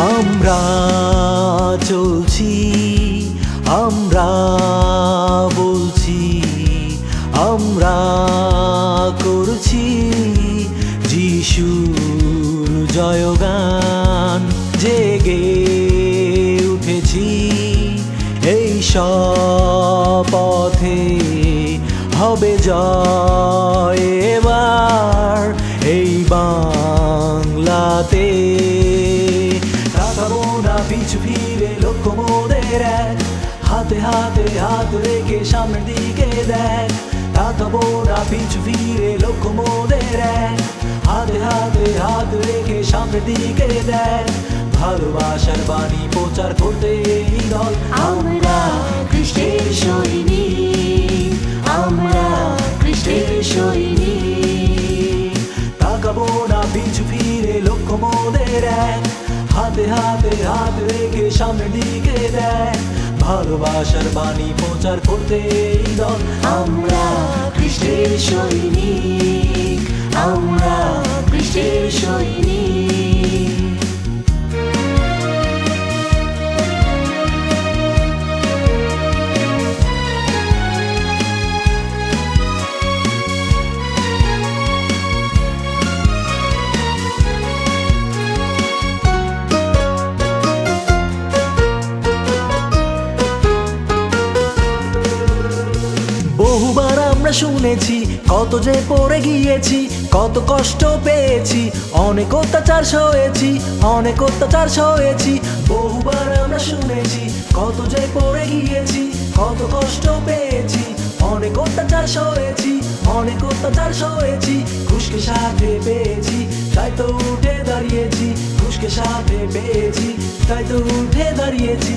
আমরা চলছি আমরা বলছি আমরা করছি যিশুর জয়গান। জেগে উঠেছি এই পথে হবে জয় এক হাতে হাতে হাত রেখে সামনের দিকে দেখ। তাকাবো না পিছু ফিরে লক্ষ্য মোদের হাতে হাতে হাত রেখে সামনের দিকে দেখ। ভালোবাসার বাণী প্রচার করতে দল। আমরা খ্রিস্টের সৈনিক আমরা খ্রিস্টের সৈনিক হাতে হাতে হাত রেখে সামনে দিকে দেয় ভালোবাসার বাণী প্রচার করতে দল। আমরা কৃষ্ণের সৈনিক, আমরা কৃষ্ণের সৈনিক। আমরা শুনেছি, কত যে পড়ে গিয়েছি, কত কষ্ট পেয়েছি, অনেক অত্যাচার সয়েছি, অনেক অত্যাচার সয়েছি, বহুবার আমরা শুনেছি, কত যে পড়ে গিয়েছি, কত কষ্ট পেয়েছি, অনেক অত্যাচার সয়েছি, অনেক অত্যাচার সয়েছি, খুশকে সাথে পেয়েছি, তাই তো উঠে দাঁড়িয়েছি, খুশকে সাথে পেয়েছি, তাই তো উঠে দাঁড়িয়েছি।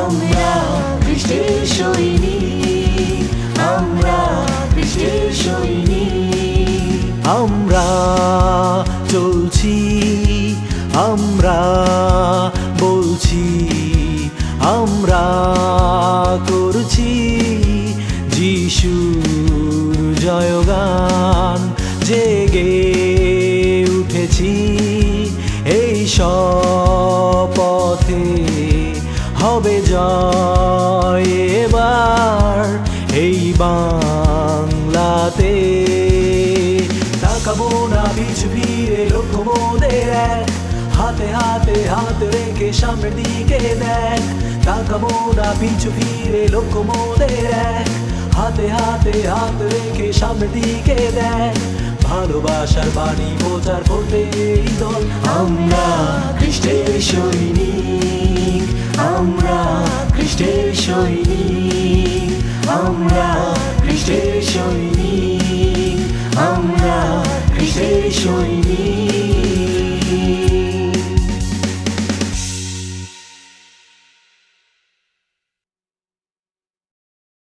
আমরা খ্রিস্টের সৈনিক। আমরা চলছি, আমরা বলছি, আমরা করছি যিশুর জয়গান। জেগে উঠেছি এই পথে হবে জয় এবার এই বাংলাতে। তাকাবো না পিছু ফিরে লক্ষ্য মোদের এক। হাতে হাতে হাত রেখে সামনের দিকে দেখ। তাকাবো না পিছু ফিরে লক্ষ্য মোদের এক। হাতে হাতে হাত রেখে সামনের দিকে দেখ। ভালোবাসার বাণী প্রচার করতে এই দল। আমরা খ্রিস্টের সৈনিক, আমরা খ্রিস্টের সৈনিক, আমরা খ্রিস্টের সৈনিক।